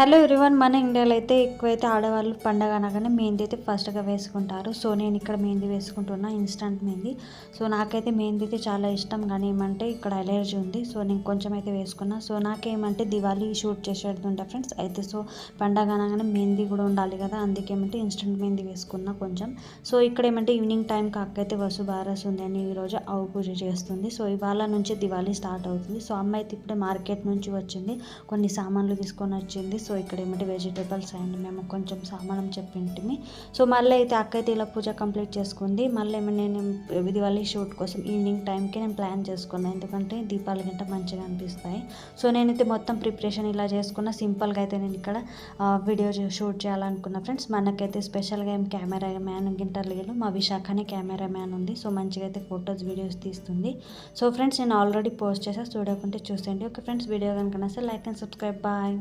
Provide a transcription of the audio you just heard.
Hello everyone మన ఇండియాలో అయితే ఎక్కువైతే ఆడవాళ్ళు పండగ అనగానే మెహందీ అయితే ఫస్ట్గా వేసుకుంటారు. సో నేను ఇక్కడ మెహందీ వేసుకుంటున్నా ఇన్స్టంట్ మెహందీ. సో నాకైతే మెహందీ అయితే చాలా ఇష్టం కానీ ఏమంటే ఇక్కడ అలర్జీ ఉంది. సో నేను కొంచెం అయితే వేసుకున్నా. సో నాకేమంటే దివాళీ షూట్ చేసేది ఉంటా ఫ్రెండ్స్. అయితే సో పండగ అనగానే మెహందీ కూడా ఉండాలి కదా. అందుకేమంటే ఇన్స్టంట్ మెహందీ వేసుకున్నా కొంచెం. సో ఇక్కడ ఏమంటే ఈవినింగ్ టైం కాకైతే వసు బారస్ ఉంది అని ఈరోజు ఆవు పూజ చేస్తుంది. సో ఇవాళ నుంచి దివాళీ స్టార్ట్ అవుతుంది. సో అమ్మ అయితే ఇప్పుడే మార్కెట్ నుంచి వచ్చింది. కొన్ని సామాన్లు తీసుకొని వచ్చింది. సో ఇక్కడ ఏమంటే వెజిటేబుల్స్ అండ్ మేము కొంచెం సామానం చెప్పింటిమి. సో మళ్ళీ అయితే అక్క అయితే ఇలా పూజ కంప్లీట్ చేసుకుంది. మళ్ళీ ఏమైనా నేను దివాళీ షూట్ కోసం ఈవినింగ్ టైంకి నేను ప్లాన్ చేసుకున్నాను ఎందుకంటే దీపాలు గంట మంచిగా అనిపిస్తాయి. సో నేనైతే మొత్తం ప్రిపరేషన్ ఇలా చేసుకున్న. సింపుల్గా అయితే నేను ఇక్కడ వీడియో షూట్ చేయాలనుకున్నా ఫ్రెండ్స్. మనకైతే స్పెషల్గా ఏం కెమెరా మ్యాన్ గింటర్ లేదు మా విశాఖనే కెమెరా మ్యాన్ ఉంది. సో మంచిగా అయితే ఫొటోస్ వీడియోస్ తీస్తుంది. సో ఫ్రెండ్స్ నేను ఆల్రెడీ పోస్ట్ చేసా. చూడకుంటే చూసేయండి. ఓకే ఫ్రెండ్స్ వీడియో కనుక నస్తే లైక్ అండ్ సబ్స్క్రైబ్. బాయ్.